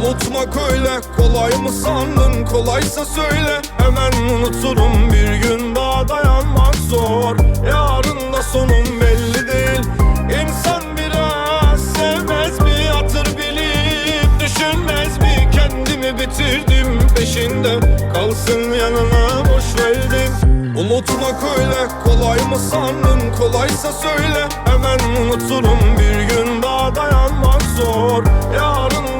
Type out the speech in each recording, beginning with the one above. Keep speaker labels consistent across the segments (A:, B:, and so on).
A: Unutmak öyle kolay mı sandın? Kolaysa söyle. Hemen unuturum bir gün daha dayanmak zor. Yarın da sonum belli değil. İnsan biraz sevmez mi hatır bilip Düşünmez mi? Kendimi bitirdim peşinde Kalsın yanına boş verdim Unutmak öyle kolay mı sandın? Kolaysa söyle. Hemen unuturum bir gün daha dayanmak zor. Yarın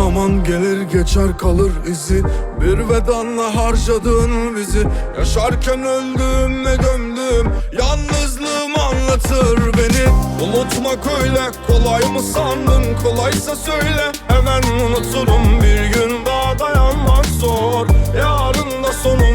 B: Zaman gelir geçer kalır izi. Bir vedanla harcadığın bizi.
A: Yaşarken öldüm ve gömdüm Yalnızlığım anlatır beni. Unutmak öyle kolay mı sandın? Kolaysa söyle. Hemen unuturum Bir gün. Daha dayanmak zor. Yarın da sonu